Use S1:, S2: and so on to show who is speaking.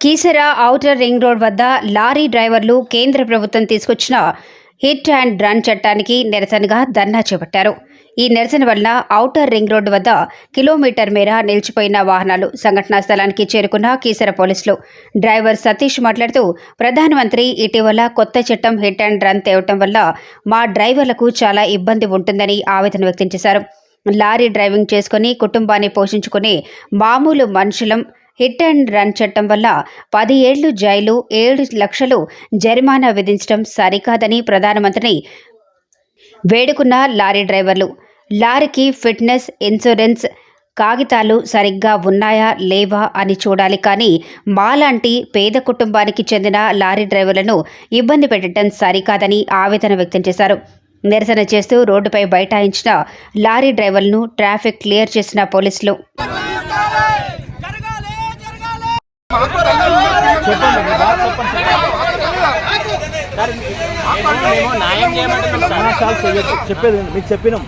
S1: Keesara outer ring road వద్ద lorry డ్రైవర్లు కేంద్ర ప్రభుత్వం తీసుకొచ్చిన హిట్ అండ్ రన్ చట్టానికి నిరసనగా ధర్నా చేపట్టారు. ఈ నిరసన వల్ల ఔటర్ రింగ్ రోడ్డు వద్ద కిలోమీటర్ మేర నిలిచిపోయిన వాహనాలు సంఘటనా స్థలానికి చేరుకున్న కీసర పోలీసులు. డ్రైవర్ సతీష్ మాట్లాడుతూ ప్రధానమంత్రి ఇటీవల కొత్త చట్టం హిట్ అండ్ రన్ తేవటం వల్ల మా డ్రైవర్లకు చాలా ఇబ్బంది ఉంటుందని ఆవేదన వ్యక్తం చేశారు. లారీ డ్రైవింగ్ చేసుకుని కుటుంబాన్ని పోషించుకునే మామూలు మనుషులం హిట్ అండ్ రన్ చట్టం వల్ల పది ఏళ్ళు జైలు ఏడు లక్షలు జరిమానా విధించడం సరికాదని ప్రధానమంత్రిని వేడుకున్న లారీ డ్రైవర్లు. లారీకి ఫిట్నెస్ ఇన్సూరెన్స్ కాగితాలు సరిగ్గా ఉన్నాయా లేవా అని చూడాలి కానీ మాలాంటి పేద కుటుంబానికి చెందిన లారీ డ్రైవర్లను ఇబ్బంది పెట్టడం సరికాదని ఆవేదన వ్యక్తం చేశారు. నిరసన చేస్తూ రోడ్డుపై బైఠాయించిన లారీ డ్రైవర్లను ట్రాఫిక్ క్లియర్ చేసిన పోలీసులు.
S2: చెప్పేది మీకు చెప్పినాం.